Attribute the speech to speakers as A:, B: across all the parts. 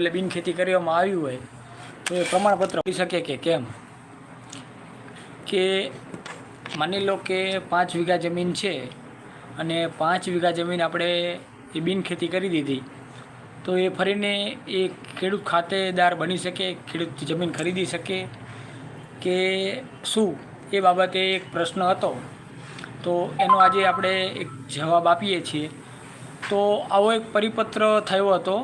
A: એટલે બિન ખેતી કરવામાં આવ્યું હોય, તો એ પ્રમાણપત્ર મળી શકે કે કેમ? કે માની લો કે પાંચ વીઘા જમીન છે અને પાંચ વીઘા જમીન આપણે એ બિન ખેતી કરી દીધી, તો એ ફરીને એ ખેડૂત ખાતેદાર બની શકે, ખેડૂત જમીન ખરીદી શકે કે શું? એ બાબતે એક પ્રશ્ન હતો. તો એનો આજે આપણે એક જવાબ આપીએ છીએ. તો આવો એક પરિપત્ર થયો હતો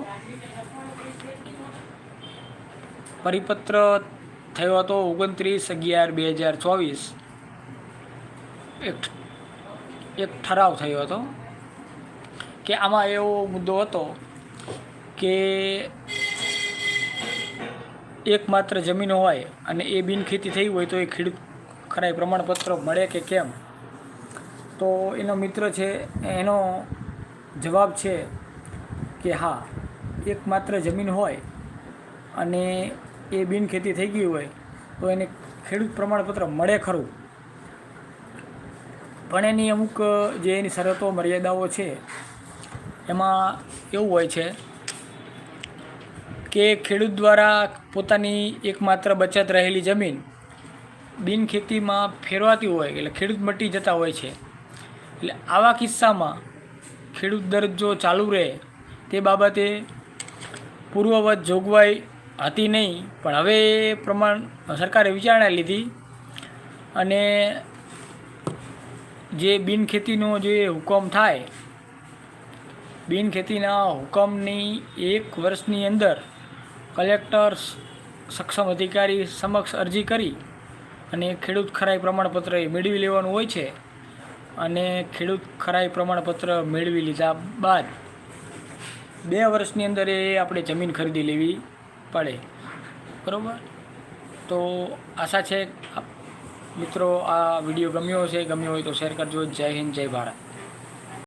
A: પરિપત્ર થયો હતો ઓગણત્રીસ અગિયાર બે હજાર ચોવીસ. એક એક ઠરાવ થયો હતો કે આમાં એવો મુદ્દો હતો કે એકમાત્ર જમીન હોય અને એ બિનખેતી થઈ હોય તો એ ખેડૂત ખરાઈ પ્રમાણપત્ર મળે કે કેમ? તો એનો મિત્ર છે, એનો જવાબ છે કે હા, એકમાત્ર જમીન હોય અને એ બિનખેતી થઈ ગઈ હોય, તો એને ખેડૂત પ્રમાણપત્ર મળે ખરું. પણ એની અમુક, જે એની શરતો, મર્યાદાઓ છે, એમાં એવું હોય છે કે ખેડૂત દ્વારા પોતાની એકમાત્ર બચત રહેલી જમીન બિનખેતીમાં ફેરવાતી હોય, એટલે ખેડૂત મટી જતા હોય છે. એટલે આવા કિસ્સામાં ખેડૂત દરજ્જો ચાલુ રહે, તે બાબતે પૂર્વવત જોગવાઈ હતી નહીં, પણ હવે એ પ્રમાણ સરકારે વિચારણા લીધી અને જે બિનખેતીનો જે હુકમ થાય, બિનખેતીના હુકમની એક વર્ષની અંદર કલેક્ટર સક્ષમ અધિકારી સમક્ષ અરજી કરી અને ખેડૂત ખરાઈ પ્રમાણપત્ર એ મેળવી લેવાનું હોય છે અને ખેડૂત ખરાઈ પ્રમાણપત્ર મેળવી લીધા બાદ બે વર્ષની અંદર એ આપણે જમીન ખરીદી લેવી. પડે. બરાબર? તો આશા છે મિત્રો આ વીડિયો ગમ્યો હશે, ગમ્યો હોય તો શેર કરજો. જય હિન્દ, જય ભારત.